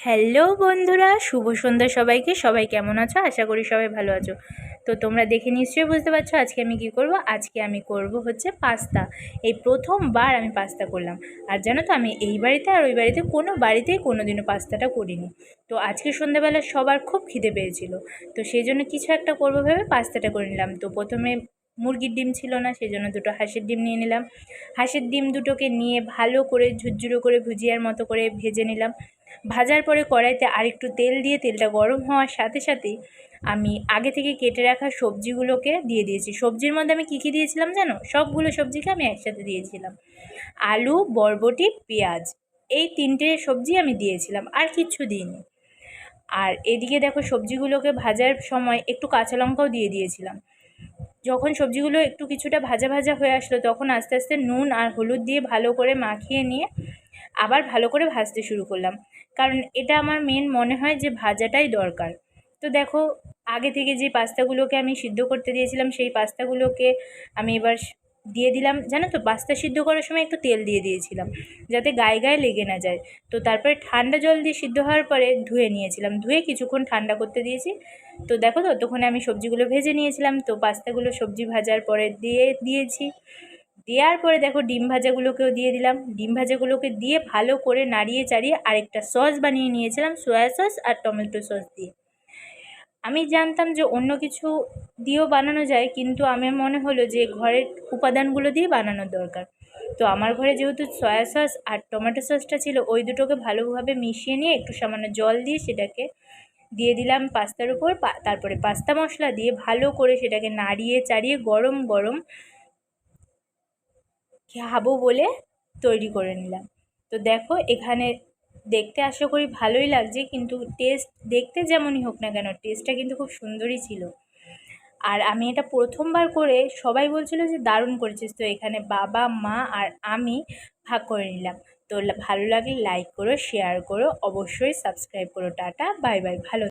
Hello বন্ধুরা, শুভ সন্ধ্যা সবাইকে। সবাই কেমন আছো? আশা করি সবাই ভালো আছো। তো তোমরা দেখে নিশ্চয়ই বুঝতে পারছ আজকে আমি কি করব? আজকে আমি করব হচ্ছে পাস্তা। এই প্রথমবার আমি পাস্তা করলাম। আর জানো তো, আমি এই বাড়িতে আর ওই বাড়িতে কোনো বাড়িতেই কোনো দিনও পাস্তাটা করিনি। তো আজকে সন্ধ্যাবেলা সবার খুব খিদে পেয়েছিল। তো সেই জন্য কিছু একটা করব ভেবে পাস্তাটা করে নিলাম। তো প্রথমে মুরগির ডিম ছিল না সেই জন্য দুটো হাঁসের ডিম নিয়ে নিলাম। হাঁসের ডিম দুটোকে নিয়ে ভালো করে ঝুরঝুরো করে ভুজিয়ার মতো করে ভেজে নিলাম। ভাজার পরে কড়াইতে আরেকটু তেল দিয়ে তেলটা গরম হওয়ার সাথে সাথেই আমি আগে থেকে কেটে রাখা সবজিগুলোকে দিয়ে দিয়েছি। সবজির মধ্যে আমি কী কী দিয়েছিলাম জানো? সবগুলো সবজিকে আমি একসাথে দিয়েছিলাম। আলু, বরবটি, পেঁয়াজ এই তিনটে সবজি আমি দিয়েছিলাম, আর কিচ্ছু দিইনি। আর এদিকে দেখো সবজিগুলোকে ভাজার সময় একটু কাঁচা লঙ্কাও দিয়ে দিয়েছিলাম। যখন সবজিগুলো একটু কিছুটা ভাজা ভাজা হয়ে আসলো তখন আস্তে আস্তে নুন আর হলুদ দিয়ে ভালো করে মাখিয়ে নিয়ে আবার ভালো করে ভাজতে শুরু করলাম। কারণ এটা আমার মেন মনে হয় যে ভাজাটাই দরকার। তো দেখো, আগে থেকে যে পাস্তাগুলোকে আমি সিদ্ধ করতে দিয়েছিলাম, সেই পাস্তাগুলোকে আমি এবার দিয়ে দিলাম। জানো তো, পাস্তা সিদ্ধ করার সময় একটু তেল দিয়ে দিয়েছিলাম, যাতে গায়ে গায়ে লেগে না যায়। তো তারপরে ঠান্ডা জল দিয়ে সিদ্ধ হওয়ার পরে ধুয়ে নিয়েছিলাম। ধুয়ে কিছুক্ষণ ঠান্ডা করতে দিয়েছি। তো দেখো তো, ততক্ষণে আমি সবজিগুলো ভেজে নিয়েছিলাম। তো পাস্তাগুলো সবজি ভাজার পরে দিয়ে দিয়েছি। দেওয়ার পরে দেখো ডিম ভাজাগুলোকেও দিয়ে দিলাম। ডিম ভাজাগুলোকে দিয়ে ভালো করে নাড়িয়ে চাড়িয়ে আরেকটা সস বানিয়ে নিয়েছিলাম, সয়া সস আর টমেটো সস দিয়ে। আমি জানতাম যে অন্য কিছু দিয়েও বানানো যায়, কিন্তু আমার মনে হলো যে ঘরের উপাদানগুলো দিয়ে বানানোর দরকার। তো আমার ঘরে যেহেতু সয়া সস আর টমেটো সসটা ছিল, ওই দুটোকে ভালোভাবে মিশিয়ে নিয়ে একটু সামান্য জল দিয়ে সেটাকে দিয়ে দিলাম পাস্তার উপর। তারপরে পাস্তা মশলা দিয়ে ভালো করে সেটাকে নাড়িয়ে চাড়িয়ে গরম গরম খাব বলে তৈরি করে নিলাম। তো দেখো, এখানে দেখতে আশা করি ভালোই লাগছে, কিন্তু টেস্ট দেখতে যেমনই হোক না কেন টেস্টটা কিন্তু খুব সুন্দরই ছিল। আর আমি এটা প্রথমবার করে সবাই বলছিল যে দারুণ করেছিস। তো এখানে বাবা, মা আর আমি ভাগ করে নিলাম। তো ভালো লাগলে লাইক করো শেয়ার করো, অবশ্যই সাবস্ক্রাইব করো। টাটা বাই বাই ভালো